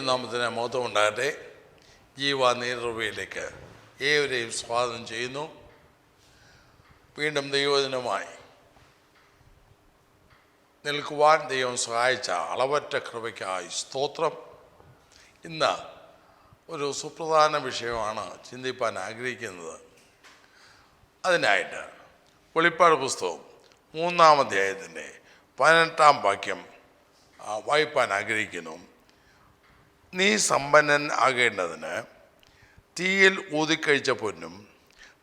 ദൈവനാമത്തിന് മഹത്വം ഉണ്ടാകട്ടെ ജീവ നീർവയിലേക്ക് ഏവരെയും സ്വാഗതം ചെയ്യുന്നു. വീണ്ടും ദൈവദിനമായി നിൽക്കുവാൻ ദൈവം സഹായിച്ച അളവറ്റ കൃപയ്ക്കായി സ്തോത്രം. ഇന്ന് ഒരു സുപ്രധാന വിഷയമാണ് ചിന്തിപ്പാൻ ആഗ്രഹിക്കുന്നത്. അതിനായിട്ട് വെളിപ്പാട് പുസ്തകം മൂന്നാം അധ്യായത്തിന്റെ പതിനെട്ടാം വാക്യം വായിപ്പാൻ ആഗ്രഹിക്കുന്നു. നീ സമ്പന്നൻ ആകേണ്ടതിന് തീയിൽ ഊതിക്കഴിച്ച പൊന്നും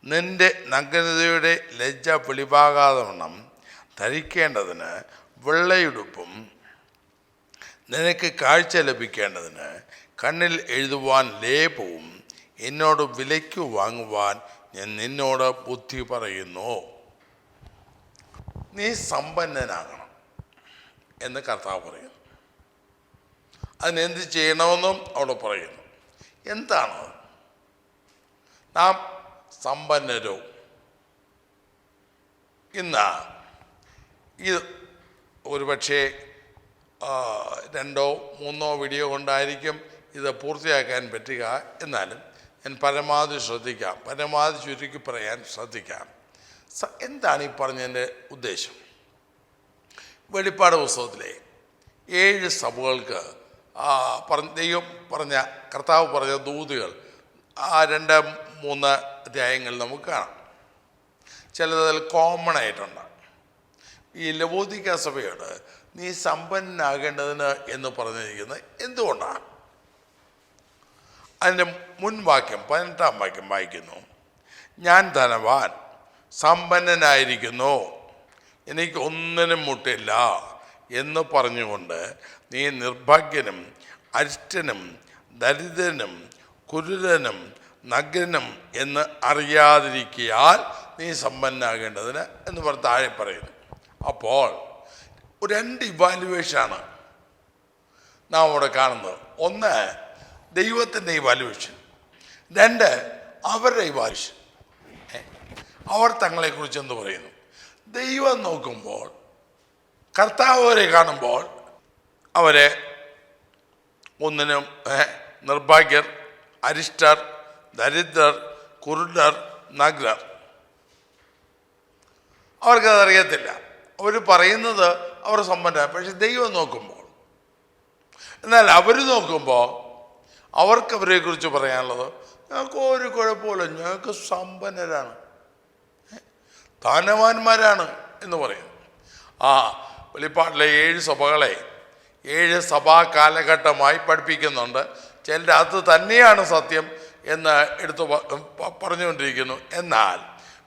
നിന്റെ നഗ്നതയുടെ ലജ്ജ വെളിവാകാതെ വണ്ണം ധരിക്കേണ്ടതിന് വെള്ളയുടുപ്പും നിനക്ക് കാഴ്ച ലഭിക്കേണ്ടതിന് കണ്ണിൽ എഴുതുവാൻ ലേപവും എന്നോട് വിലയ്ക്ക് വാങ്ങുവാൻ ഞാൻ നിന്നോട് ബുദ്ധി പറയുന്നു. നീ സമ്പന്നനാകണം എന്ന് കർത്താവ് പറയുന്നു. അതിനെന്ത് ചെയ്യണമെന്നും അവിടെ പറയുന്നു. എന്താണ്? നാം സമ്പന്നരോ? ഇന്ന് ഇത് ഒരുപക്ഷെ രണ്ടോ മൂന്നോ വീഡിയോ കൊണ്ടായിരിക്കും ഇത് പൂർത്തിയാക്കാൻ പറ്റുക. എന്നാലും ഞാൻ പരമാവധി ശ്രദ്ധിക്കാം. പരമാവധി ചുരുക്കി പറയാൻ ശ്രദ്ധിക്കാം. എന്താണ് ഈ പറഞ്ഞതിന്റെ ഉദ്ദേശം? വെളിപ്പാട് പുസ്തകത്തിലെ ഏഴ് സഭകൾക്ക് പറഞ്ഞ ദൈവം പറഞ്ഞ കർത്താവ് പറഞ്ഞ ദൂതുകൾ. ആ രണ്ട് മൂന്ന് അധ്യായങ്ങൾ നമുക്ക് കാണാം. ചിലതിൽ കോമൺ ആയിട്ടുണ്ട്. ഈ ലവോദിക സഭയോട് നീ സമ്പന്നനാകേണ്ടതിന് എന്ന് പറഞ്ഞിരിക്കുന്നത് എന്തുകൊണ്ടാണ്? അതിന്റെ മുൻവാക്യം പതിനെട്ടാം വാക്യം വായിക്കുന്നു. ഞാൻ ധനവാൻ സമ്പന്നനായിരിക്കുന്നു. എനിക്ക് ഒന്നിനും മുട്ടില്ല എന്ന് പറഞ്ഞുകൊണ്ട് നീ നിർഭാഗ്യനും അരിഷ്ടനും ദരിദ്രനും കുരുടനും നഗ്നം എന്ന് അറിയാതിരിക്കിയാൽ നീ സമ്പന്നാകേണ്ടതിന് എന്ന് പറഞ്ഞ് താഴെ പറയുന്നു. അപ്പോൾ രണ്ട് ഇവാലുവേഷനാണ് നാം അവിടെ കാണുന്നത്. ഒന്ന് ദൈവത്തിന്റെ ഇവാലുവേഷൻ രണ്ട് അവരുടെ ഇവാലുവേഷൻ അവർ തങ്ങളെക്കുറിച്ച് എന്ത് പറയുന്നു? ദൈവം നോക്കുമ്പോൾ കർത്താവരെ കാണുമ്പോൾ അവരെ ഒന്നിനും നിർഭാഗ്യർ അരിഷ്ടർ ദരിദ്രർ കുരുടർ നഗ്രർ അവർക്കതറിയത്തില്ല അവർ പറയുന്നത് അവർ സമ്പന്ന പക്ഷെ ദൈവം നോക്കുമ്പോൾ എന്നാൽ അവർ നോക്കുമ്പോൾ അവർക്ക് അവരെക്കുറിച്ച് പറയാനുള്ളത് ഞങ്ങൾക്ക് ഒരു കുഴപ്പമില്ല ഞങ്ങൾക്ക് സമ്പന്നരാണ്. ധനവാന്മാരാണ് എന്ന് പറയുന്നു. ആ വെളിപ്പാട്ടിലെ ഏഴ് സഭകളെ ഏഴ് സഭാ കാലഘട്ടമായി പഠിപ്പിക്കുന്നുണ്ട്. ചിലർ അത് തന്നെയാണ് സത്യം എന്ന് എടുത്തു പറഞ്ഞുകൊണ്ടിരിക്കുന്നു. എന്നാൽ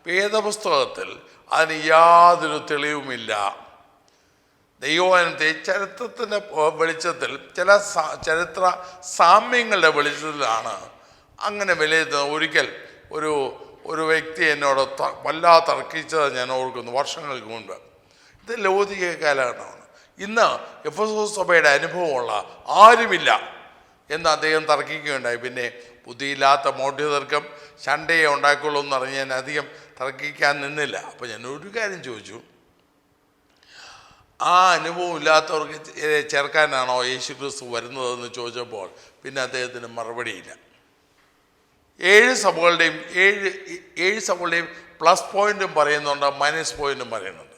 വേദപുസ്തകത്തിൽ അതിന് യാതൊരു തെളിവുമില്ല. ദൈവവനത്തെ ചരിത്രത്തിന്റെ വെളിച്ചത്തിൽ ചില ചരിത്ര സാമ്യങ്ങളുടെ വെളിച്ചത്തിലാണ് അങ്ങനെ വിലയിരുത്തുന്നത്. ഒരിക്കൽ ഒരു ഒരു വ്യക്തി എന്നോട് വല്ലാതെ തർക്കിച്ചത് ഞാൻ ഓർക്കുന്നു വർഷങ്ങൾക്ക് മുൻപ്. ഇത് ലൗകിക കാലഘട്ടമാണ്. ഇന്ന് എഫ് എസ് സഭയുടെ അനുഭവമുള്ള ആരുമില്ല എന്ന് അദ്ദേഹം തർക്കിക്കുകയുണ്ടായി. പിന്നെ ബുദ്ധിയില്ലാത്ത മൗഢ്യതർക്കം ശണ്ടയെ ഉണ്ടാക്കുള്ളൂ എന്ന് പറഞ്ഞ് ഞാൻ അധികം തർക്കിക്കാൻ നിന്നില്ല. അപ്പോൾ ഞാൻ ഒരു കാര്യം ചോദിച്ചു. ആ അനുഭവം ഇല്ലാത്തവർക്ക് ചേർക്കാനാണോ യേശു ക്രിസ്തു വരുന്നതെന്ന് ചോദിച്ചപ്പോൾ പിന്നെ അദ്ദേഹത്തിന് മറുപടിയില്ല. ഏഴ് സഭകളുടെയും ഏഴ് ഏഴ് സഭകളുടെയും പ്ലസ് പോയിന്റും പറയുന്നുണ്ട് മൈനസ് പോയിന്റും പറയുന്നുണ്ട്.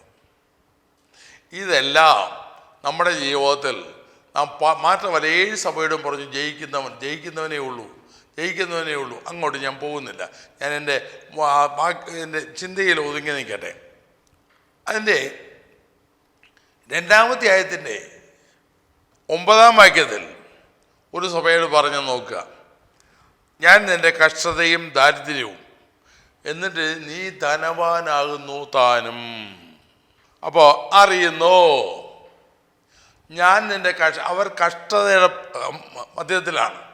ഇതെല്ലാം നമ്മുടെ ജീവിതത്തിൽ നാം മാത്രമല്ല ഏഴ് സഭയോടും പറഞ്ഞു ജയിക്കുന്നവൻ ജയിക്കുന്നവനേ ഉള്ളൂ. ജയിക്കുന്നവനേ ഉള്ളൂ. അങ്ങോട്ട് ഞാൻ പോകുന്നില്ല. ഞാൻ എന്റെ എന്റെ ചിന്തയിൽ ഒതുങ്ങി നിൽക്കട്ടെ. അതിന്റെ രണ്ടാമത്തെ ആയത്തിന്റെ ഒമ്പതാം വാക്യത്തിൽ ഒരു സഭയോട് പറഞ്ഞു നോക്കുക. ഞാൻ നിന്റെ കഷ്ടതയും ദാരിദ്ര്യവും എന്നിട്ട് നീ ധനവാനാകുന്നു താനും. അപ്പോൾ അറിയുന്നു? ഞാൻ നിന്റെ കഷ്ട അവർ കഷ്ടതയുടെ മധ്യത്തിലാണ്.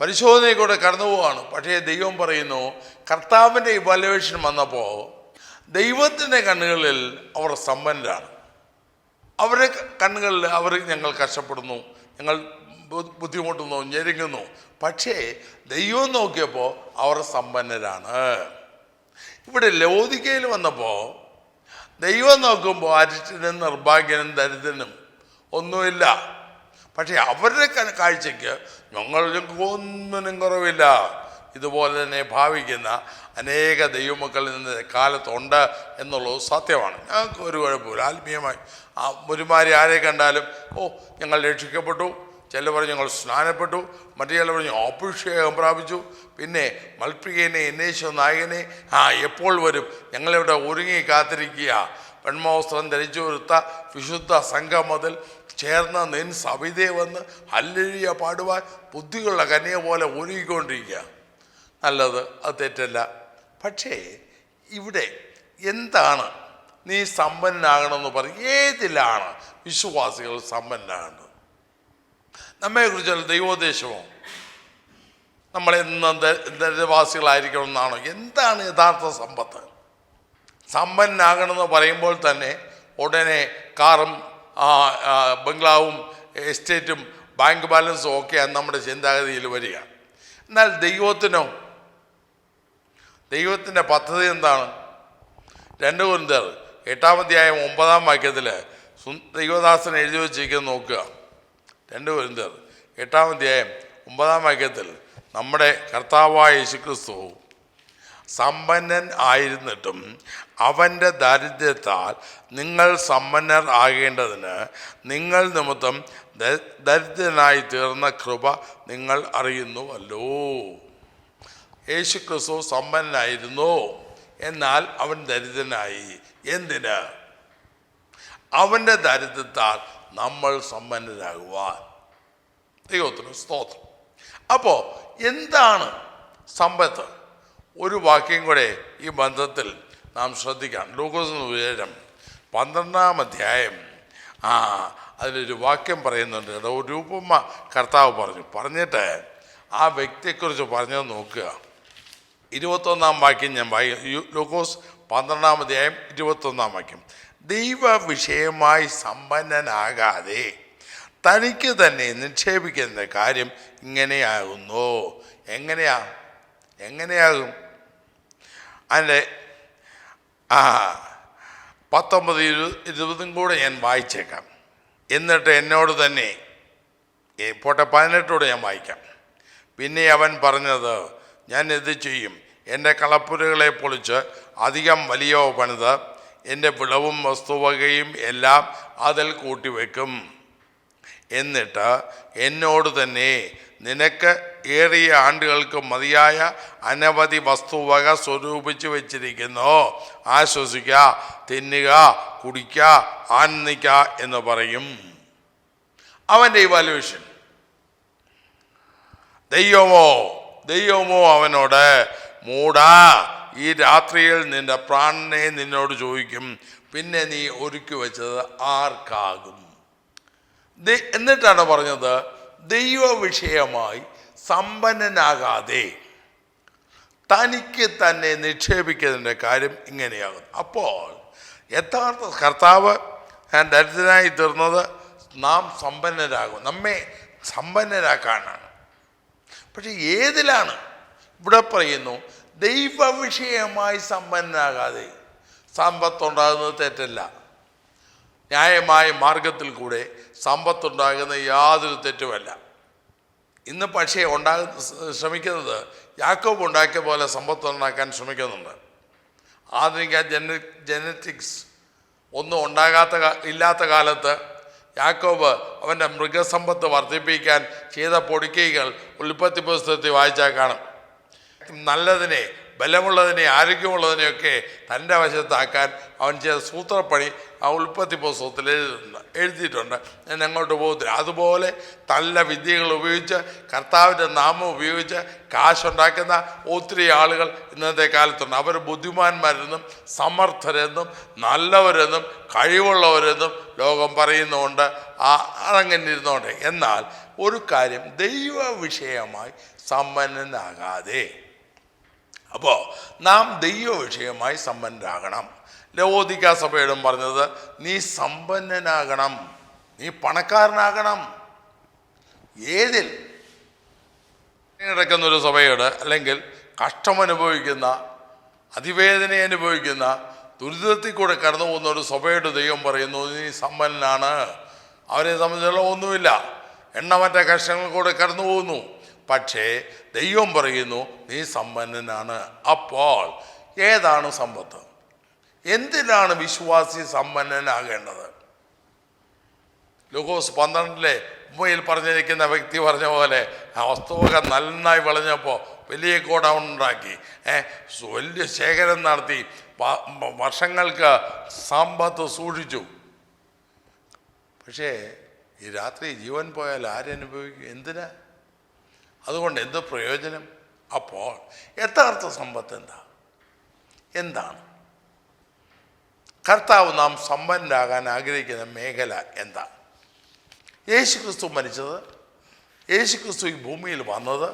പരിശോധനയിലൂടെ കടന്നു പോവാണ്. പക്ഷേ ദൈവം പറയുന്നു കർത്താവിന്റെ ഇവാലുവേഷൻ വന്നപ്പോൾ ദൈവത്തിന്റെ കണ്ണുകളിൽ അവർ സമ്പന്നരാണ്. അവരെ കണ്ണുകളിൽ അവർ ഞങ്ങൾ കഷ്ടപ്പെടുന്നു ഞങ്ങൾ ബുദ്ധിമുട്ടുന്നു ഞെരുങ്ങുന്നു. പക്ഷേ ദൈവം നോക്കിയപ്പോൾ അവർ സമ്പന്നരാണ്. ഇവിടെ ലോതികയിൽ വന്നപ്പോൾ ദൈവം നോക്കുമ്പോൾ അരിഷ്ടനും നിർഭാഗ്യനും ദരിദ്രനും ഒന്നുമില്ല. പക്ഷേ അവരുടെ കാഴ്ചയ്ക്ക് ഞങ്ങൾക്ക് ഒന്നിനും കുറവില്ല. ഇതുപോലെ തന്നെ ഭാവിക്കുന്ന അനേക ദൈവമക്കളിൽ നിന്ന് കാലത്തുണ്ട് എന്നുള്ളത് സത്യമാണ്. ഞങ്ങൾക്ക് ഒരു കുഴപ്പമില്ല. ആത്മീയമായി. ഒരുമാതിരി ആരെ കണ്ടാലും ഓ ഞങ്ങൾ രക്ഷിക്കപ്പെട്ടു. ചില പറഞ്ഞു ഞങ്ങൾ സ്നാനപ്പെട്ടു മറ്റു ചില പറഞ്ഞു അഭിഷേകം പ്രാപിച്ചു. പിന്നെ മൽപ്പികേനെ എന്നേശ്വ നായകനെ ആ എപ്പോൾ വരും? ഞങ്ങളിവിടെ ഒരുങ്ങി കാത്തിരിക്കുക. പെൺമോസ്ത്രം ധരിച്ചു വരുത്ത വിശുദ്ധ സംഘം മുതൽ ചേർന്ന് നിൻ സവിതയെ വന്ന് അല്ലെഴിയ പാടുവാൻ ബുദ്ധികളുടെ കന്യ പോലെ ഒരുങ്ങിക്കൊണ്ടിരിക്കുക. നല്ലത് അത് തെറ്റല്ല. പക്ഷേ ഇവിടെ എന്താണ്? നീ സമ്പന്നനാകണമെന്ന് പറയും ഏതിലാണ്? വിശ്വാസികൾ സമ്പന്നനാകേണ്ടത് നമ്മെക്കുറിച്ചുള്ള ദൈവോദ്ദേശമോ നമ്മളെന്നും ദരിദ്രവാസികളായിരിക്കണം എന്നാണോ. എന്താണ് യഥാർത്ഥ സമ്പത്ത്? സമ്പന്നാകണമെന്ന് പറയുമ്പോൾ തന്നെ ഉടനെ കാറും ബംഗ്ലാവും എസ്റ്റേറ്റും ബാങ്ക് ബാലൻസും ഒക്കെയാണ് നമ്മുടെ ചിന്താഗതിയിൽ വരിക. എന്നാൽ ദൈവത്തിനോ ദൈവത്തിന്റെ പദ്ധതി എന്താണ്? രണ്ട് കുരുന്തർ എട്ടാമധ്യായം ഒമ്പതാം വാക്യത്തിൽ ദൈവദാസൻ എഴുതി വച്ചിരിക്കുന്നത് നോക്കുക. രണ്ട് പൊരുന്തർ എട്ടാം അധ്യായം ഒമ്പതാം വാക്യത്തിൽ നമ്മുടെ കർത്താവായ യേശുക്രിസ്തു സമ്പന്നൻ ആയിരുന്നിട്ടും അവന്റെ ദാരിദ്ര്യത്താൽ നിങ്ങൾ സമ്പന്നർ ആകേണ്ടതിന് നിങ്ങൾ നിമിത്തം ദരിദ്രനായി തീർന്ന കൃപ നിങ്ങൾ അറിയുന്നുവല്ലോ. യേശു ക്രിസ്തു സമ്പന്നനായിരുന്നു. എന്നാൽ അവൻ ദരിദ്രനായി. എന്തിന്? അവന്റെ ദരിദ്രത്താൽ നമ്മൾ സമ്പന്നരാകുവാൻ. ദൈവത്തിന് സ്തോത്രം. അപ്പോൾ എന്താണ് സമ്പത്ത്? ഒരു വാക്യം കൂടെ ഈ ബന്ധത്തിൽ നാം ശ്രദ്ധിക്കാം. ലൂക്കോസ് ഉയരം പന്ത്രണ്ടാം അധ്യായം. ആ അതിലൊരു വാക്യം പറയുന്നുണ്ട്. ഒരു ഉപമ കർത്താവ് പറഞ്ഞു. പറഞ്ഞിട്ട് ആ വ്യക്തിയെക്കുറിച്ച് പറഞ്ഞത് നോക്കുക. ഇരുപത്തൊന്നാം വാക്യം ഞാൻ വായി ലൂക്കോസ് പന്ത്രണ്ടാം അധ്യായം ഇരുപത്തൊന്നാം വാക്യം. ദൈവ വിഷയമായി സമ്പന്നനാകാതെ തനിക്ക് തന്നെ നിക്ഷേപിക്കുന്ന കാര്യം ഇങ്ങനെയാകുന്നു. എങ്ങനെയാ? എങ്ങനെയാകും? അതിന്റെ ആ പത്തൊമ്പത് ഇരു ഇരുപതും കൂടെ ഞാൻ വായിച്ചേക്കാം. എന്നിട്ട് എന്നോട് തന്നെ പോട്ടെ പതിനെട്ടോടെ ഞാൻ വായിക്കാം. പിന്നെ അവൻ പറഞ്ഞത് ഞാൻ ഇത് ചെയ്യും? എന്റെ കളപ്പുരകളെ പൊളിച്ച് അധികം വലിയ പണിത് എന്റെ വിളവും വസ്തുവകയും എല്ലാം അതിൽ കൂട്ടിവെക്കും. എന്നിട്ട് എന്നോട് തന്നെ നിനക്ക് ഏറിയ ആണ്ടുകൾക്ക് മതിയായ അനവധി വസ്തുവക സ്വരൂപിച്ച് വെച്ചിരിക്കുന്നു. ആശ്വസിക്കുക തിന്നുക കുടിക്കുക ആനന്ദിക്കുക എന്ന് പറയും. അവന്റെ ഇവാലുവേഷൻ ദൈവമോ ദൈവമോ അവനോട് മൂടാ ഈ രാത്രിയിൽ നിന്റെ പ്രാണനെ നിന്നോട് ചോദിക്കും പിന്നെ നീ ഒരുക്കി വെച്ചത് ആർക്കാകും? എന്നിട്ടാണ് പറഞ്ഞത് ദൈവ വിഷയമായി സമ്പന്നനാകാതെ തനിക്ക് തന്നെ നിക്ഷേപിക്കുന്നതിന്റെ കാര്യം ഇങ്ങനെയാകും അപ്പോൾ യഥാർത്ഥ കർത്താവ് ഞാൻ ദരിദ്രനായി തീർന്നത് നാം സമ്പന്നരാകും നമ്മെ സമ്പന്നരാക്കാനാണ്. പക്ഷെ ഏതിലാണ്? ഇവിടെ പറയുന്നു ദൈവ വിഷയമായി സമ്പന്നനാകാതെ സമ്പത്തുണ്ടാകുന്നത് തെറ്റല്ല. ന്യായമായ മാർഗത്തിൽ കൂടെ സമ്പത്തുണ്ടാകുന്ന യാതൊരു തെറ്റുമല്ല. ഇന്ന് പക്ഷേ ഉണ്ടാകുന്ന ശ്രമിക്കുന്നത് യാക്കോബ് ഉണ്ടാക്കിയ പോലെ സമ്പത്ത് ഉണ്ടാക്കാൻ ശ്രമിക്കുന്നുണ്ട്. ആധുനിക ജന ജനറ്റിക്സ് ഒന്നും ഉണ്ടാകാത്ത ഇല്ലാത്ത കാലത്ത് യാക്കോബ് അവന്റെ മൃഗസമ്പത്ത് വർദ്ധിപ്പിക്കാൻ ചെയ്ത പൊടിക്കൈകൾ ഉൽപ്പത്തി പുസ്തകത്തിൽ വായിച്ചാൽ കാണും. നല്ലതിനെ ബലമുള്ളതിനെ ആരോഗ്യമുള്ളതിനെയൊക്കെ തന്റെ വശത്താക്കാൻ അവൻ ചെയ്ത സൂത്രപ്പണി ആ ഉൽപ്പത്തി പുസ്തകത്തിൽ എഴുതിയിട്ടുണ്ട് എഴുതിയിട്ടുണ്ട്. ഞാൻ അങ്ങോട്ട് പോകത്തില്ല. അതുപോലെ നല്ല വിദ്യകൾ ഉപയോഗിച്ച് കർത്താവിന്റെ നാമം ഉപയോഗിച്ച് കാശുണ്ടാക്കുന്ന ഒത്തിരി ആളുകൾ ഇന്നത്തെ കാലത്തുണ്ട്. അവർ ബുദ്ധിമാന്മാരെന്നും സമർത്ഥരെന്നും നല്ലവരെന്നും കഴിവുള്ളവരെന്നും ലോകം പറയുന്നുണ്ട് ആ അതങ്ങനെ ഇരുന്നോട്ടെ എന്നാൽ ഒരു കാര്യം ദൈവ വിഷയമായി സമ്പന്നനാകാതെ അപ്പോൾ നാം ദൈവ വിഷയമായി സമ്പന്നരാകണം. ലവോദിക്ക സഭയോടും പറഞ്ഞത് നീ സമ്പന്നനാകണം. നീ പണക്കാരനാകണം. ഏതിൽ? കിടക്കുന്ന ഒരു സഭയോട് അല്ലെങ്കിൽ കഷ്ടമനുഭവിക്കുന്ന അതിവേദന അനുഭവിക്കുന്ന ദുരിതത്തിൽ കൂടെ കടന്നു പോകുന്ന ഒരു സഭയുടെ ദൈവം പറയുന്നു നീ സമ്പന്നനാണ്. അവരെ സംബന്ധിച്ചുള്ള ഒന്നുമില്ല. എണ്ണമറ്റ കഷ്ടങ്ങൾ കൂടെ കടന്നു പോകുന്നു. പക്ഷേ ദൈവം പറയുന്നു നീ സമ്പന്നനാണ്. അപ്പോൾ ഏതാണ് സമ്പത്ത്? എന്തിനാണ് വിശ്വാസി സമ്പന്നനാകേണ്ടത്? ലൂക്കോസ് പന്ത്രണ്ടിലെ മുമ്പയിൽ പറഞ്ഞിരിക്കുന്ന വ്യക്തി പറഞ്ഞ പോലെ ആ വസ്തുവൊക്കെ നന്നായി വിളഞ്ഞപ്പോൾ വലിയ ഗോഡൗൺ ഉണ്ടാക്കി. വലിയ ശേഖരം നടത്തി. വർഷങ്ങൾക്ക് സമ്പത്ത് സൂക്ഷിച്ചു. പക്ഷേ ഈ രാത്രി ജീവൻ പോയാൽ ആരനുഭവിക്കും എന്തിനാ? അതുകൊണ്ട് എന്ത് പ്രയോജനം? അപ്പോൾ യഥാർത്ഥ സമ്പത്ത് എന്താ? എന്താണ്? കർത്താവ് നാം സമ്പന്നരാകാൻ ആഗ്രഹിക്കുന്ന മേഖല എന്താ? യേശുക്രിസ്തു മരിച്ചത് യേശു ക്രിസ്തു ഈ ഭൂമിയിൽ വന്നത്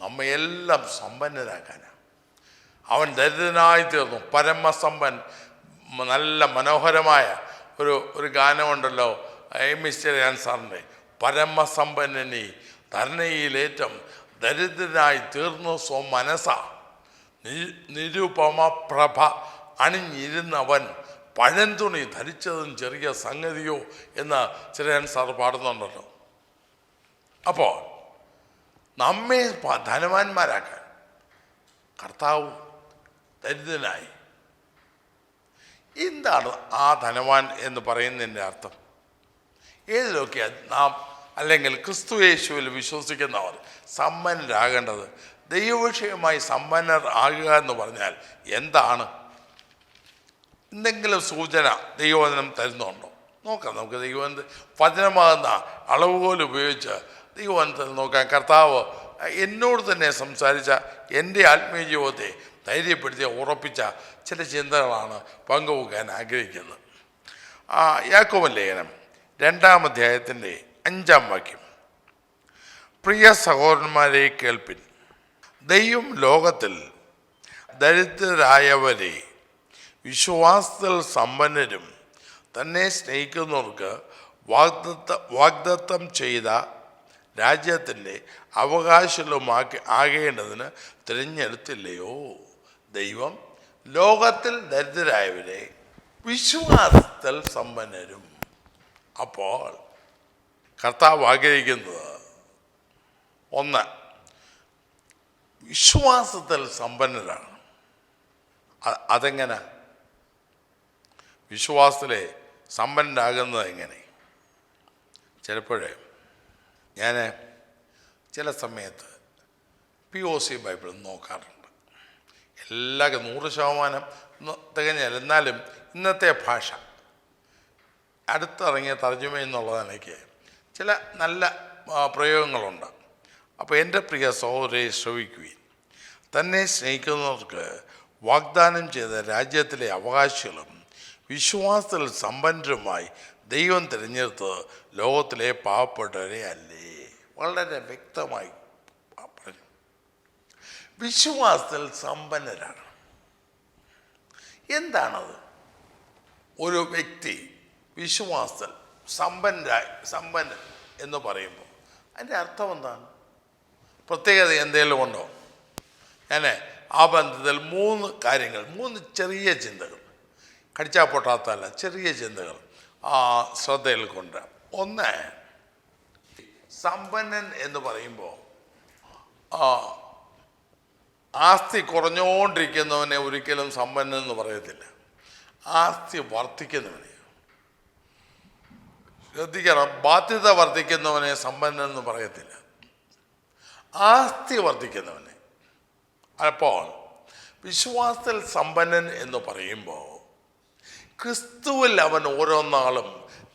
നമ്മയെല്ലാം സമ്പന്നരാക്കാനാണ് അവൻ ദരിദ്രനായി തീർന്നു. പരമസമ്പൻ നല്ല മനോഹരമായ ഒരു ഒരു ഗാനമുണ്ടല്ലോ എ മിസ്റ്റർ ആൻസാറിന്റെ പരമസമ്പന്നനി ധരണയിലേറ്റം ദരിദ്രനായി തീർന്നു സ്വമനസ നിരുപമ പ്രഭ അണിഞ്ഞിരുന്നവൻ പഴന്തുണി ധരിച്ചതും ചെറിയ സംഗതിയോ എന്ന് ചിരയൻ സാർ പാടുന്നുണ്ടല്ലോ. അപ്പോൾ നമ്മെ ധനവാന്മാരാക്കാൻ കർത്താവ് ദരിദ്രനായി. എന്താണ് ആ ധനവാൻ എന്ന് പറയുന്നതിന്റെ അർത്ഥം? ഏതിലൊക്കെയാണ് നാം അല്ലെങ്കിൽ ക്രിസ്തു യേശുവിൽ വിശ്വസിക്കുന്നവർ സമ്പന്നരാകേണ്ടത് ദൈവവിഷയമായി സമ്പന്നർ ആകുക എന്ന് പറഞ്ഞാൽ എന്താണ്? എന്തെങ്കിലും സൂചന ദൈവവചനം തരുന്നുണ്ടോ? നോക്കാം നമുക്ക് ദൈവവചന വചനമാകുന്ന അളവുകോൽ ഉപയോഗിച്ച് ദൈവവചനത്തിൽ നോക്കാം. കർത്താവ് എന്നോട് തന്നെ സംസാരിച്ച എന്റെ ആത്മീയ ജീവിതത്തെ ധൈര്യപ്പെടുത്തി ഉറപ്പിച്ച ചില ചിന്തകളാണ് പങ്കുവെക്കാൻ ആഗ്രഹിക്കുന്നത്. ആ യാക്കോബൻ ലേഖനം രണ്ടാം അധ്യായത്തിന്റെ അഞ്ചാം വാക്യം. പ്രിയ സഹോദരന്മാരെ കേൾപ്പിൻ. ദൈവം ലോകത്തിൽ ദരിദ്രരായവരെ വിശ്വാസത്തിൽ സമ്പന്നരും തന്നെ സ്നേഹിക്കുന്നവർക്ക് വാഗ്ദത്ത വാഗ്ദത്തം ചെയ്ത രാജ്യത്തിന്റെ അവകാശമാക്കി ആകേണ്ടതിന് തിരഞ്ഞെടുത്തില്ലയോ? ദൈവം ലോകത്തിൽ ദരിദ്രരായവരെ വിശ്വാസത്തിൽ സമ്പന്നരും. അപ്പോൾ കർത്താവ് ആഗ്രഹിക്കുന്നത് ഒന്ന് വിശ്വാസത്തിൽ സമ്പന്നരാണ് അതെങ്ങനെ? വിശ്വാസത്തിലെ സമ്പന്നരാകുന്നത് എങ്ങനെ? ചിലപ്പോഴേ ഞാൻ ചില സമയത്ത് പി ഒ സി ബൈബിൾ നോക്കാറുണ്ട്. എല്ലാ നൂറ് ശതമാനം തികഞ്ഞാൽ എന്നാലും ഇന്നത്തെ ഭാഷ അടുത്തിറങ്ങിയ തർജമ എന്നുള്ളത് എനിക്ക് ചില നല്ല പ്രയോഗങ്ങളുണ്ട്. അപ്പോൾ എന്റെ പ്രിയ സഹോദരയെ ശ്രവിക്കുവിൻ. തന്നെ സ്നേഹിക്കുന്നവർക്ക് വാഗ്ദാനം ചെയ്ത രാജ്യത്തിലെ അവകാശികളും വിശ്വാസത്തിൽ സമ്പന്നരുമായി ദൈവം തിരഞ്ഞെടുത്തത് ലോകത്തിലെ പാവപ്പെട്ടവരെ അല്ലേ? വളരെ വ്യക്തമായി പറഞ്ഞു. വിശ്വാസത്തിൽ സമ്പന്നരാണ്. എന്താണത്? ഒരു വ്യക്തി വിശ്വാസത്തിൽ സമ്പന്നരായി സമ്പന്നൻ എന്ന് പറയുമ്പോൾ അതിന്റെ അർത്ഥം എന്താണ്? പ്രത്യേകത എന്തെങ്കിലും ഉണ്ടോ? ഞാൻ ആ ബന്ധത്തിൽ മൂന്ന് കാര്യങ്ങൾ മൂന്ന് ചെറിയ ചിന്തകൾ കടിച്ചാൽ പൊട്ടാത്തല്ല ചെറിയ ചിന്തകൾ ആ ശ്രദ്ധയിൽ കൊണ്ട്. ഒന്ന് സമ്പന്നൻ എന്ന് പറയുമ്പോൾ ആസ്തി കുറഞ്ഞുകൊണ്ടിരിക്കുന്നവനെ ഒരിക്കലും സമ്പന്നൻ എന്ന് പറയത്തില്ല. ആസ്തി വർദ്ധിക്കുന്നവനെ. ശ്രദ്ധിക്കണം. ബാധ്യത വർദ്ധിക്കുന്നവനെ സമ്പന്നൻ എന്ന് പറയത്തില്ല. ആസ്തി വർദ്ധിക്കുന്നവനെ. അപ്പോൾ വിശ്വാസത്തിൽ സമ്പന്നൻ എന്ന് പറയുമ്പോൾ ക്രിസ്തുവിൽ അവൻ ഓരോ നാളും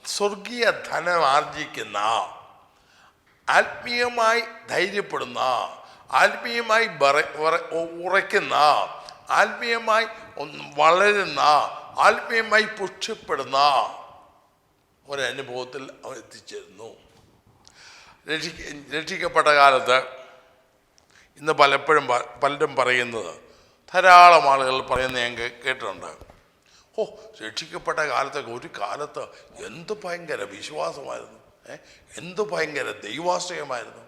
സ്വർഗീയ ധനം ആർജിക്കുന്ന ആത്മീയമായി ധൈര്യപ്പെടുന്ന ആത്മീയമായി ഉറയ്ക്കുന്ന ആത്മീയമായി വളരുന്ന ആത്മീയമായി പുഷ്ടിപ്പെടുന്ന ഒരനുഭവത്തിൽ അവൻ എത്തിച്ചേരുന്നു. രക്ഷിക്ക രക്ഷിക്കപ്പെട്ട കാലത്ത് ഇന്ന് പലപ്പോഴും പലരും പറയുന്നത് ധാരാളം ആളുകൾ പറയുന്നത് ഞാൻ കേട്ടിട്ടുണ്ട്. ഓ രക്ഷിക്കപ്പെട്ട കാലത്തൊക്കെ ഒരു കാലത്ത് എന്ത് ഭയങ്കര വിശ്വാസമായിരുന്നു എന്ത് ഭയങ്കര ദൈവാശ്രയമായിരുന്നു.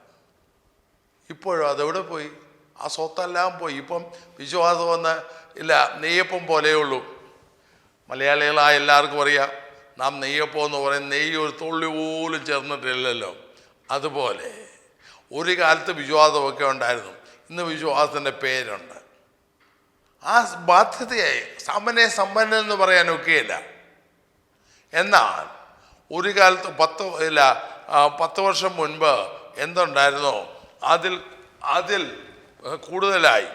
ഇപ്പോഴും അതെവിടെ പോയി? ആ സ്വത്തെല്ലാം പോയി. ഇപ്പം വിശ്വാസം വന്ന് ഇല്ല നെയ്യപ്പം പോലെയുള്ളൂ. മലയാളികളായ എല്ലാവർക്കും അറിയാം. നാം നെയ്യപ്പം എന്ന് പറയും നെയ്യ് ഒരു തുള്ളി പോലും ചേർന്നിട്ടില്ലല്ലോ. അതുപോലെ ഒരു കാലത്ത് വിശ്വാസമൊക്കെ ഉണ്ടായിരുന്നു. ഇന്ന് വിശ്വാസത്തിന്റെ പേരുണ്ട്. ആ ബാധ്യതയായി സമനെ സമ്പന്നൻ എന്ന് പറയാനൊക്കെയില്ല. എന്നാൽ ഒരു കാലത്ത് പത്ത് ഇല്ല പത്ത് വർഷം മുൻപ് എന്തുണ്ടായിരുന്നോ? അതിൽ അതിൽ കൂടുതലായി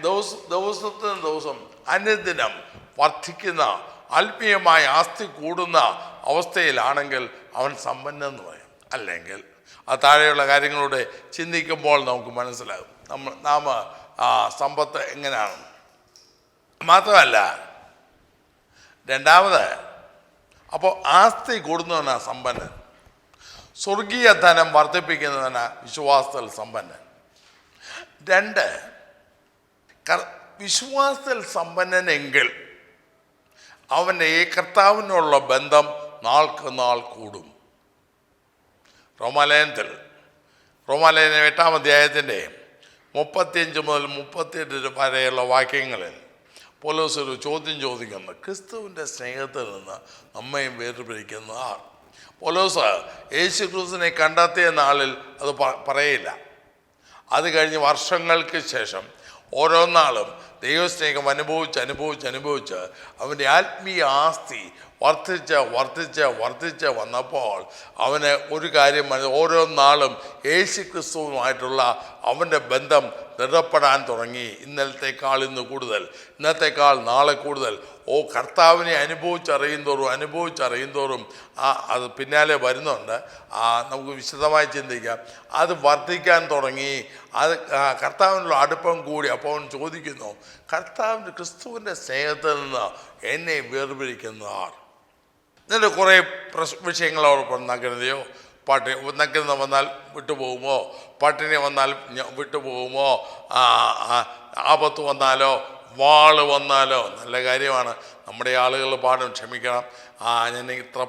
ദിവസ ദിവസത്തിന് ദിവസം അനുദിനം വർദ്ധിക്കുന്ന ആത്മീയമായ ആസ്തി കൂടുന്ന അവസ്ഥയിലാണെങ്കിൽ അവൻ സമ്പന്നൻ എന്ന് പറയും. അല്ലെങ്കിൽ ആ താഴെയുള്ള കാര്യങ്ങളോട് ചിന്തിക്കുമ്പോൾ നമുക്ക് മനസ്സിലാകും. നമ്മൾ നാം ആ സമ്പത്ത് എങ്ങനെയാണ്? മാത്രമല്ല രണ്ടാമത് അപ്പോൾ ആസ്തി കൂടുന്നവനാ സമ്പന്നൻ. സ്വർഗീയ ധനം വർദ്ധിപ്പിക്കുന്നവനാണ് വിശ്വാസത്തിൽ സമ്പന്നൻ. രണ്ട് വിശ്വാസത്തിൽ സമ്പന്നനെങ്കിൽ അവന്റെ ഈ കർത്താവിനുള്ള ബന്ധം നാൾക്ക് നാൾ കൂടും. റോമാലയനത്തിൽ റോമാലയന എട്ടാം അധ്യായത്തിന്റെ മുപ്പത്തിയഞ്ച് മുതൽ മുപ്പത്തിയെട്ട് വരെയുള്ള വാക്യങ്ങളിൽ പോലീസ് ഒരു ചോദ്യം ചോദിക്കുന്നു. ക്രിസ്തുവിന്റെ സ്നേഹത്തിൽ നിന്ന് നമ്മയും വേർപിരിക്കുന്ന ആൾ. പോലോസ് യേശു ക്രിസ്തുവിനെ കണ്ടെത്തിയ നാളിൽ അത് പറയില്ല. അത് കഴിഞ്ഞ് വർഷങ്ങൾക്ക് ശേഷം ഓരോ നാളും ദൈവസ്നേഹം അനുഭവിച്ച് അനുഭവിച്ച് അനുഭവിച്ച് അവന്റെ ആത്മീയ ആസ്തി വർദ്ധിച്ച് വർദ്ധിച്ച് വർദ്ധിച്ച് വന്നപ്പോൾ അവന് ഒരു കാര്യം ഓരോ നാളും യേശു ക്രിസ്തുവുമായിട്ടുള്ള അവന്റെ ബന്ധം ദൃഢപ്പെടാൻ തുടങ്ങി. ഇന്നലത്തേക്കാൾ ഇന്ന് കൂടുതൽ ഇന്നത്തേക്കാൾ നാളെ കൂടുതൽ. ഓ കർത്താവിനെ അനുഭവിച്ചറിയുന്തോറും അനുഭവിച്ചറിയുന്തോറും ആ അത് പിന്നാലെ വരുന്നുണ്ട്. ആ നമുക്ക് വിശദമായി ചിന്തിക്കാം. അത് വർദ്ധിക്കാൻ തുടങ്ങി. അത് കർത്താവിനുള്ള അടുപ്പം കൂടി അപ്പോൾ അവൻ ചോദിക്കുന്നു കർത്താവിന്റെ ക്രിസ്തുവിന്റെ സ്നേഹത്തിൽ നിന്ന് എന്നെ വേർപിരിക്കുന്ന ആർ എന്നിട്ട് കുറേ പ്രശ് വിഷയങ്ങൾ അവർ നഗ്നതയോ പട്ടി നഗ്നത വന്നാൽ വിട്ടുപോകുമോ? പട്ടിണി വന്നാൽ വിട്ടുപോകുമോ? ആപത്ത് വന്നാലോ? വാൾ വന്നാലോ? നല്ല കാര്യമാണ്. നമ്മുടെ ആളുകൾ പാടും ക്ഷമിക്കണം. ആ ഞാൻ ഇത്ര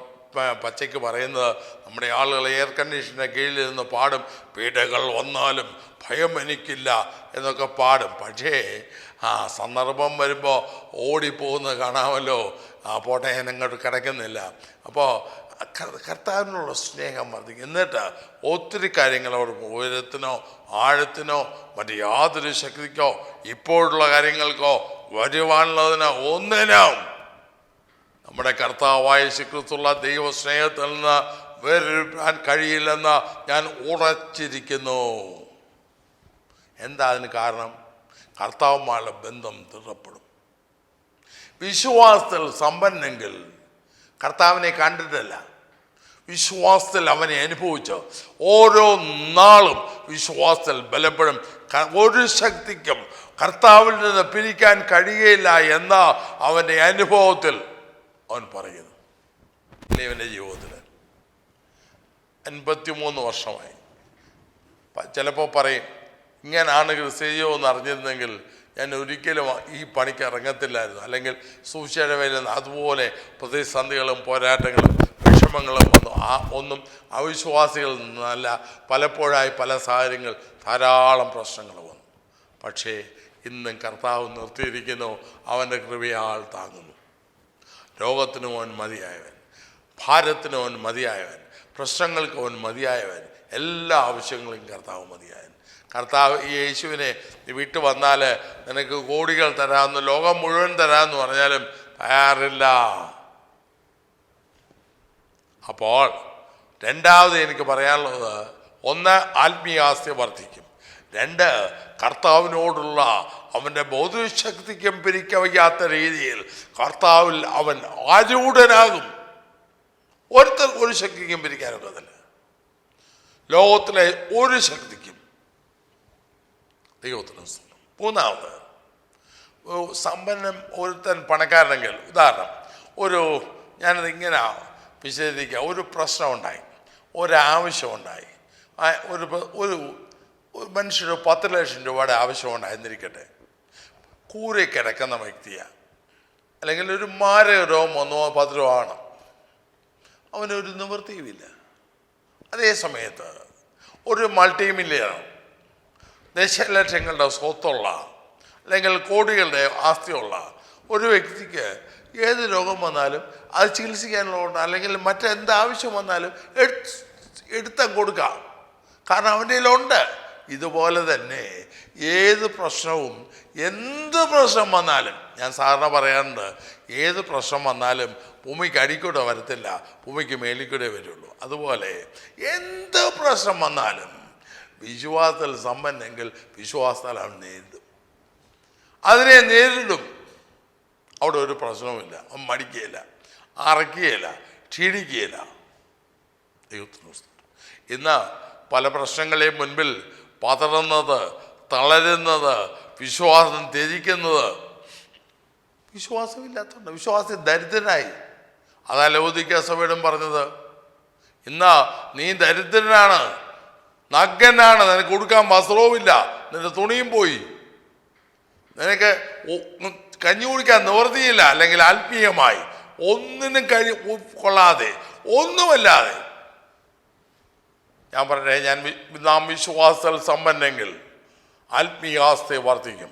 പച്ചയ്ക്ക് പറയുന്നത് നമ്മുടെ ആളുകൾ എയർ കണ്ടീഷന്റെ കീഴിൽ നിന്ന് പാടും. പീഡകൾ വന്നാലും ഭയം എനിക്കില്ല എന്നൊക്കെ പാടും. പക്ഷേ ആ സന്ദർഭം വരുമ്പോൾ ഓടിപ്പോകുന്നത് കാണാമല്ലോ. ആ പോട്ടെ ഞാൻ അങ്ങോട്ട് കിടക്കുന്നില്ല. അപ്പോൾ കർത്താവിനുള്ള സ്നേഹം വർദ്ധിക്കും. എന്നിട്ട് ഒത്തിരി കാര്യങ്ങൾ അവർക്ക് ഉയരത്തിനോ ആഴത്തിനോ മറ്റ് യാതൊരു ശക്തിക്കോ ഇപ്പോഴുള്ള കാര്യങ്ങൾക്കോ വരുവാനുള്ളതിനോ ഒന്നിനും നമ്മുടെ കർത്താവായ ശുക്രിസ്തുള്ള ദൈവ സ്നേഹത്തിൽ നിന്ന് വേറൊരുക്കാൻ കഴിയില്ലെന്ന് ഞാൻ ഉറച്ചിരിക്കുന്നു. എന്താ അതിന് കാരണം? കർത്താവുമായുള്ള ബന്ധം ദൃഢപ്പെടും. വിശ്വാസത്തിൽ സമ്പന്നെങ്കിൽ കർത്താവിനെ കണ്ടിട്ടല്ല. വിശ്വാസത്തിൽ അവനെ അനുഭവിച്ച്. ഓരോ നാളും വിശ്വാസത്തിൽ ബലപ്പെടും. ഒരു ശക്തിക്കും കർത്താവിൽ നിന്ന് പിരിക്കാൻ കഴിയുകയില്ല എന്ന അവന്റെ അനുഭവത്തിൽ അവൻ പറയുന്നു. ഇവന്റെ ജീവിതത്തിൽ. അൻപത്തിമൂന്ന് വർഷമായി. ചിലപ്പോൾ പറയും ഇങ്ങനെ ഇങ്ങനാണ് ക്രിസ്തീയോ എന്ന് അറിഞ്ഞിരുന്നെങ്കിൽ ഞാൻ ഒരിക്കലും ഈ പണിക്ക് ഇറങ്ങത്തില്ലായിരുന്നു. അല്ലെങ്കിൽ സൂക്ഷിച്ചവയിൽ അതുപോലെ പ്രതിസന്ധികളും പോരാട്ടങ്ങളും വിഷമങ്ങളും വന്നു. ആ ഒന്നും അവിശ്വാസികളിൽ നിന്നല്ല. പലപ്പോഴായി പല സാഹചര്യങ്ങൾ ധാരാളം പ്രശ്നങ്ങൾ വന്നു. പക്ഷേ ഇന്നും കർത്താവ് നിർത്തിയിരിക്കുന്നു. അവന്റെ കൃപയാൾ താങ്ങുന്നു. രോഗത്തിനു അവൻ മതിയായവൻ. ഭാരത്തിനു അവൻ മതിയായവൻ. പ്രശ്നങ്ങൾക്ക് അവൻ മതിയായവൻ. എല്ലാ ആവശ്യങ്ങളും കർത്താവ് മതിയായവൻ. കർത്താവ് ഈ യേശുവിനെ വിട്ടു വന്നാൽ നിനക്ക് കോടികൾ തരാമെന്ന് ലോകം മുഴുവൻ തരാമെന്ന് പറഞ്ഞാലും തയ്യാറില്ല. അപ്പോൾ രണ്ടാമത് എനിക്ക് പറയാനുള്ളത് ഒന്ന് ആത്മീയാസ്തി വർദ്ധിക്കും. രണ്ട് കർത്താവിനോടുള്ള അവന്റെ ബൗദ്ധശക്തിക്കും പിരിക്കവയ്യാത്ത രീതിയിൽ കർത്താവിൽ അവൻ ആരൂഢനാകും. ഒരുത്തർ ഒരു ശക്തിക്കും പിരിക്കാനൊക്കത്തില്ല ലോകത്തിലെ ഒരു ശക്തിക്കും ദൈവത്തിന്. മൂന്നാമത് സമ്പന്നം ഒരുത്തൻ പണക്കാരനെങ്കിൽ ഉദാഹരണം ഒരു ഞാനത് ഇങ്ങനെ വിശദീകരിക്കുക ഒരു പ്രശ്നമുണ്ടായി ഒരാവശ്യമുണ്ടായി ഒരു ഒരു മനുഷ്യന് പത്ത് ലക്ഷം രൂപയുടെ ആവശ്യമുണ്ടായിരുന്നിരിക്കട്ടെ കൂരെ കിടക്കുന്ന വ്യക്തിയാണ് അല്ലെങ്കിൽ ഒരു മാരക രോഗം ഒന്നോ പത്ത് രൂപ ആണ് അവനൊരു നിവൃത്തിയുമില്ല. അതേ സമയത്ത് ഒരു മൾട്ടി മില്യനാണ് ദശലക്ഷങ്ങളുടെ സ്വത്തുള്ള അല്ലെങ്കിൽ കോടികളുടെ ആസ്തിയുള്ള ഒരു വ്യക്തിക്ക് ഏത് രോഗം വന്നാലും അത് ചികിത്സിക്കാനുള്ള അല്ലെങ്കിൽ മറ്റെന്ത് ആവശ്യം വന്നാലും എടുത്ത് എടുത്തം കൊടുക്കാം. കാരണം അവന്റെ കയ്യിലുണ്ട്. ഇതുപോലെ തന്നെ ഏത് പ്രശ്നവും എന്ത് പ്രശ്നം വന്നാലും ഞാൻ സാറിന് പറയാറുണ്ട് ഏത് പ്രശ്നം വന്നാലും ഭൂമിക്ക് അടിക്കൂടെ വരത്തില്ല. ഭൂമിക്ക് മേലിക്കൂടെ വരുള്ളൂ. അതുപോലെ എന്ത് പ്രശ്നം വന്നാലും വിശ്വാസത്തിൽ സമ്പന്നെങ്കിൽ വിശ്വാസത്താൽ അവൻ നേരിടും. അതിനെ നേരിടും. അവിടെ ഒരു പ്രശ്നവുമില്ല. അവൻ മടിക്കുകയില്ല. അറക്കുകയില്ല. ക്ഷീണിക്കുകയില്ല. ഇന്ന് പല പ്രശ്നങ്ങളെയും മുൻപിൽ പതറുന്നത് തളരുന്നത് വിശ്വാസം ത്യജിക്കുന്നത് വിശ്വാസമില്ലാത്തതുകൊണ്ട്. വിശ്വാസി ദരിദ്രനായി. അതാ ലൗദിക സഭയിടും പറഞ്ഞത്? ഇന്ന് നീ ദരിദ്രനാണ്. നഗ്ഗനാണ് നിനക്ക് കൊടുക്കാൻ വസ്ത്രവുമില്ല നിന്റെ തുണിയും പോയി. നിനക്ക് കഞ്ഞി കുടിക്കാൻ നിവർത്തിയില്ല അല്ലെങ്കിൽ ആത്മീയമായി. ഒന്നിനും കഴി കൊള്ളാതെ ഒന്നുമല്ലാതെ. ഞാൻ പറഞ്ഞേ ഞാൻ നാം വിശ്വാസത്തിൽ സമ്പന്നെങ്കിൽ ആത്മീയാവസ്ഥയെ വർദ്ധിക്കും.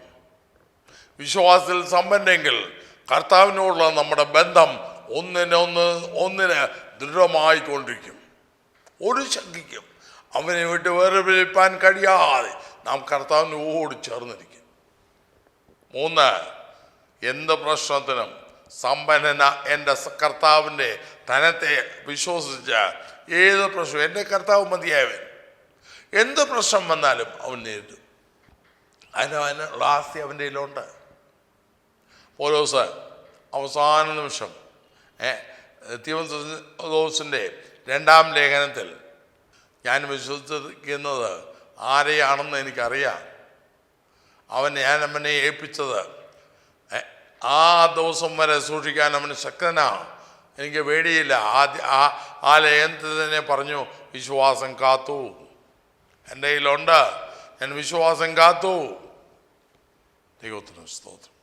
വിശ്വാസത്തിൽ സമ്പന്നെങ്കിൽ കർത്താവിനോടുള്ള നമ്മുടെ ബന്ധം ഒന്നിനൊന്ന് ഒന്നിന് ദൃഢമായിക്കൊണ്ടിരിക്കും. ഒരു ശങ്കിക്കും. അവനെ വിട്ട് വേറെ വിളിപ്പാൻ കഴിയാതെ നാം കർത്താവിനോട് ചേർന്നിരിക്കും. മൂന്ന് എന്ത് പ്രശ്നത്തിനും സമ്പന്നന എന്റെ കർത്താവിന്റെ ധനത്തെ വിശ്വസിച്ച് ഏത് പ്രശ്നം എന്റെ കർത്താവ് മതിയായവൻ. എന്ത് പ്രശ്നം വന്നാലും അവൻ നേരിടും. അതിന് അതിനുള്ള ആസ്തി അവന്റെ കയ്യിലുണ്ട്. പോലോസ് അവസാന നിമിഷം ഏ തീമോസിന്റെ രണ്ടാം ലേഖനത്തിൽ ഞാൻ വിശ്വസിക്കുന്നത് ആരെയാണെന്ന് എനിക്കറിയാം. അവൻ ഞാൻ അവനെ ഏൽപ്പിച്ചത് ആ ദിവസം വരെ സൂക്ഷിക്കാൻ അവന് ശക്തനാണ്. എനിക്ക് പേടിയില്ല. ആദ്യ ആ ആ തന്നെ പറഞ്ഞു വിശ്വാസം കാത്തു. എന്റെ കയ്യിലുണ്ട്. ഞാൻ വിശ്വാസം കാത്തു. ദൈവത്തിന് സ്തോത്രം.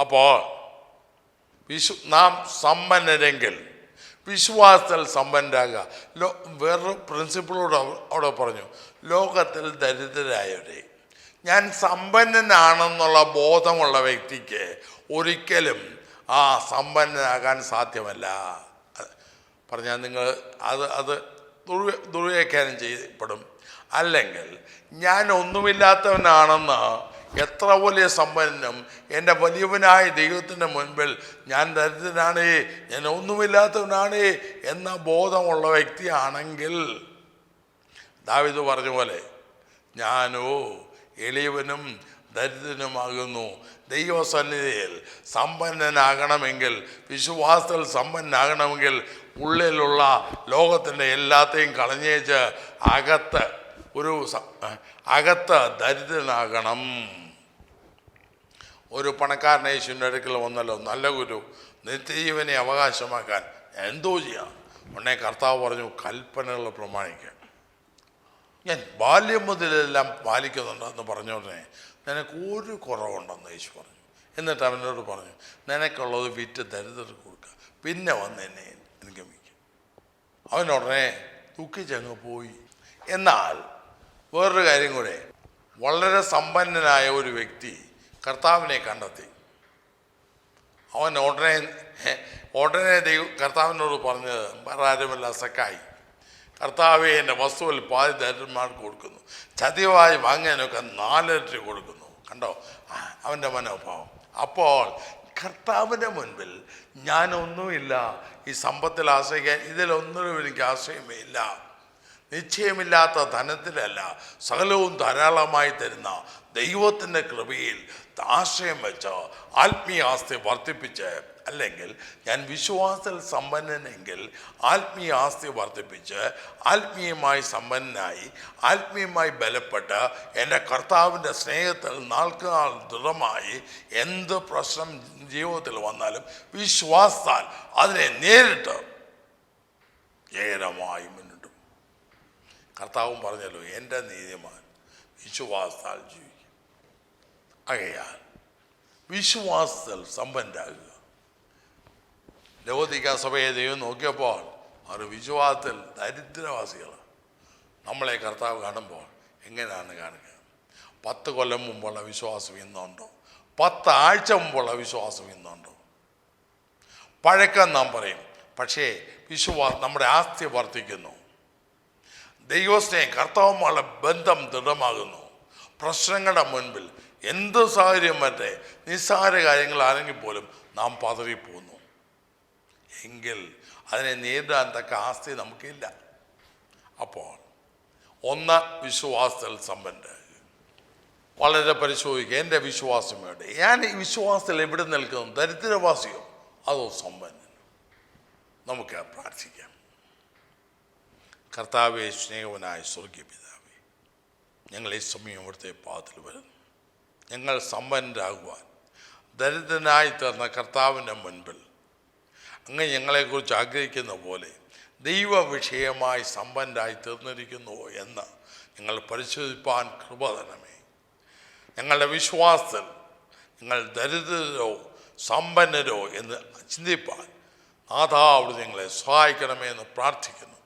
അപ്പോൾ വിശ്വ നാം സമ്പന്നരെങ്കിൽ വിശ്വാസത്തിൽ സമ്പന്നരാകുക. ലോ വേറൊരു പ്രിൻസിപ്പിളോട് അവിടെ പറഞ്ഞു. ലോകത്തിൽ ദരിദ്രരായവരെ ഞാൻ സമ്പന്നനാണെന്നുള്ള ബോധമുള്ള വ്യക്തിക്ക് ഒരിക്കലും ആ സമ്പന്നനാകാൻ സാധ്യമല്ല. പറഞ്ഞാൽ നിങ്ങൾ അത് അത് ദുർ ദുർവ്യാഖ്യാനം ചെയ്യപ്പെടും. അല്ലെങ്കിൽ ഞാൻ ഒന്നുമില്ലാത്തവനാണെന്ന് എത്ര വലിയ സമ്പന്നം എന്റെ വലിയവനായ ദൈവത്തിന്റെ മുൻപിൽ ഞാൻ ദരിദ്രനാണേ ഞാൻ ഒന്നുമില്ലാത്തവനാണ് എന്ന ബോധമുള്ള വ്യക്തിയാണെങ്കിൽ ദാവിദ് പറഞ്ഞ പോലെ ഞാനോ എളിയവനും ദരിദ്രനുമാകുന്നു. ദൈവസന്നിധിയിൽ സമ്പന്നനാകണമെങ്കിൽ വിശ്വാസത്തിൽ സമ്പന്നനാകണമെങ്കിൽ ഉള്ളിലുള്ള ലോകത്തിന്റെ എല്ലാത്തെയും കളഞ്ഞേച്ച് അകത്ത് ഒരു അകത്ത് ദരിദ്രനാകണം. ഒരു പണക്കാരൻ യേശുവിന്റെ അടുക്കൽ വന്നല്ലോ. നല്ല ഗുരു. നിത്യജീവനെ അവകാശമാക്കാൻ എന്തോ ചെയ്യാം. ഉടനെ കർത്താവ് പറഞ്ഞു കൽപ്പനകൾ പ്രമാണിക്കാൻ. ഞാൻ ബാല്യം മുതലെല്ലാം പാലിക്കുന്നുണ്ടെന്ന് പറഞ്ഞോടനെ നിനക്ക് ഒരു കുറവുണ്ടെന്ന് യേശു പറഞ്ഞു. എന്നിട്ട് അവനോട് പറഞ്ഞു നിനക്കുള്ളത് വിറ്റ് ദരിദ്രർക്ക് കൊടുക്കുക പിന്നെ വന്ന് എന്നെ അനുഗമിക്കും. അവനുടനെ ദുഃഖിച്ചങ്ങ് പോയി. എന്നാൽ വേറൊരു കാര്യം കൂടെ. വളരെ സമ്പന്നനായ ഒരു വ്യക്തി കർത്താവിനെ കണ്ടെത്തി. അവൻ ഉടനെ ഉടനെ ദൈവ കർത്താവിനോട് പറഞ്ഞത് വേറെ ആരുമല്ല സക്കായി കർത്താവെ എന്റെ വസ്തുവിൽ പാതി ദരിദ്രന്മാർക്ക് കൊടുക്കുന്നു. ചതിവായി വാങ്ങാനൊക്കെ നാലരട്ടി കൊടുക്കുന്നു. കണ്ടോ? അവന്റെ മനോഭാവം. അപ്പോൾ കർത്താവിന്റെ മുൻപിൽ ഞാനൊന്നുമില്ല. ഈ സമ്പത്തിൽ ആശ്രയിക്കാൻ ഇതിലൊന്നിലും എനിക്ക് ആശ്രയമേ ഇല്ല. നിശ്ചയമില്ലാത്ത ധനത്തിലല്ല സകലവും ധാരാളമായി തരുന്ന ദൈവത്തിന്റെ കൃപയിൽ ആശ്രയം വെച്ച് ആത്മീയ ആസ്തി വർദ്ധിപ്പിച്ച് അല്ലെങ്കിൽ ഞാൻ വിശ്വാസത്തിൽ സമ്പന്നനെങ്കിൽ ആത്മീയ ആസ്തി വർദ്ധിപ്പിച്ച് ആത്മീയമായി സമ്പന്നനായി ആത്മീയമായി ബലപ്പെട്ട് എന്റെ കർത്താവിന്റെ സ്നേഹത്തിൽ നാൾക്ക് നാൾ ദൃഢമായി എന്ത് പ്രശ്നം ജീവിതത്തിൽ വന്നാലും വിശ്വാസത്താൽ അതിനെ നേരിട്ട് ജയകരമായി മുന്നിട്ടു കർത്താവും പറഞ്ഞല്ലോ എന്റെ നീതിമാൻ വിശ്വാസത്താൽ ജീവിക്കും. ആകയാൽ വിശ്വാസത്തിൽ സമ്പന്നരാകുക. ലോതിക സഭയെ ദൈവം നോക്കിയപ്പോൾ അവർ വിശ്വാസത്തിൽ ദരിദ്രവാസികളാണ്. നമ്മളെ കർത്താവ് കാണുമ്പോൾ എങ്ങനെയാണ് കാണുക? പത്ത് കൊല്ലം മുമ്പുള്ള വിശ്വാസം ഇന്നുണ്ടോ? പത്ത് ആഴ്ച മുമ്പുള്ള വിശ്വാസം ഇന്നുണ്ടോ? പഴക്കം നാം പറയും പക്ഷേ വിശ്വാസം നമ്മുടെ ആസ്തി വർദ്ധിക്കുന്നു. ദൈവസ്നേഹം കർത്താവുമായുള്ള ബന്ധം ദൃഢമാകുന്നു. പ്രശ്നങ്ങളുടെ മുൻപിൽ എന്ത് സാഹചര്യം മറ്റേ? നിസ്സാര കാര്യങ്ങൾ ആരെങ്കിൽ പോലും നാം പതറിപ്പോകുന്നു എങ്കിൽ അതിനെ നേരിടാൻ തക്ക ആസ്തി നമുക്കില്ല. അപ്പോൾ ഒന്ന് വിശ്വാസത്തിൽ സമ്പന്നരാകുക വളരെ പരിശോധിക്കുക. എന്റെ വിശ്വാസം വേണ്ട ഞാൻ ഈ വിശ്വാസത്തിൽ എവിടെ നിൽക്കുന്നു? ദരിദ്രവാസിയോ? അതോ സമ്പന്നൻ? നമുക്ക് പ്രാർത്ഥിക്കാം. കർത്താവെ സ്നേഹവനായ സ്വർഗീയ പിതാവേ ഞങ്ങൾ ഈ സമയം ഇവിടുത്തെ പാദത്തിൽ വരുന്നു. ഞങ്ങൾ സമ്പന്നരാകുവാൻ. ദരിദ്രനായി തീർന്ന കർത്താവിന്റെ മുൻപിൽ. അങ്ങ് ഞങ്ങളെക്കുറിച്ച് ആഗ്രഹിക്കുന്ന പോലെ ദൈവ വിഷയമായി സമ്പന്നരായി തീർന്നിരിക്കുന്നു എന്ന് ഞങ്ങൾ പരിശോധിപ്പാൻ കൃപ തരണമേ. ഞങ്ങളുടെ വിശ്വാസത്തിൽ നിങ്ങൾ ദരിദ്രരോ സമ്പന്നരോ എന്ന് ചിന്തിപ്പാൻ നാഥാ അവിടെ ഞങ്ങളെ സഹായിക്കണമേ എന്ന് പ്രാർത്ഥിക്കുന്നു.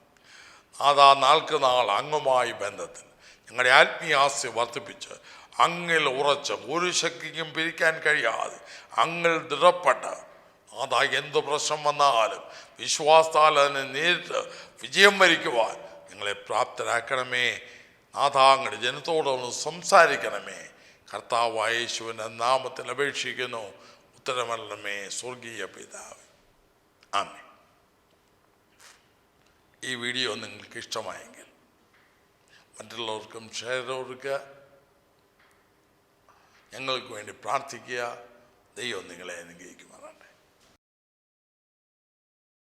നാഥാ നാൾക്ക് നാൾ അങ്ങുമായി ബന്ധത്തിൽ ഞങ്ങളുടെ ആത്മീയാസ്തി വർദ്ധിപ്പിച്ച് അങ്ങിൽ ഉറച്ച് ഒരു ശക്തിക്കും പിരിക്കാൻ കഴിയാതെ അങ്ങിൽ ദൃഢപ്പെട്ട് അതാ എന്ത് പ്രശ്നം വന്നാലും വിശ്വാസത്താൽ അതിനെ നേരിട്ട് വിജയം വരിക്കുവാൻ നിങ്ങളെ പ്രാപ്തരാക്കണമേ നാഥാങ്ങളുടെ ജനത്തോടൊന്ന് സംസാരിക്കണമേ. കർത്താവായ യേശുവിന്റെ നാമത്തിൽ അപേക്ഷിക്കുന്നു. ഉത്തരമരണമേ സ്വർഗീയ പിതാവ്. ആമേ ഈ വീഡിയോ നിങ്ങൾക്ക് ഇഷ്ടമായെങ്കിൽ മറ്റുള്ളവർക്കും ഷെയർ കൊടുക്കുക. ഞങ്ങൾക്ക് വേണ്ടി പ്രാർത്ഥിക്കുക. ദൈവം നിങ്ങളെ അനുഗ്രഹിക്കുമാറാണ്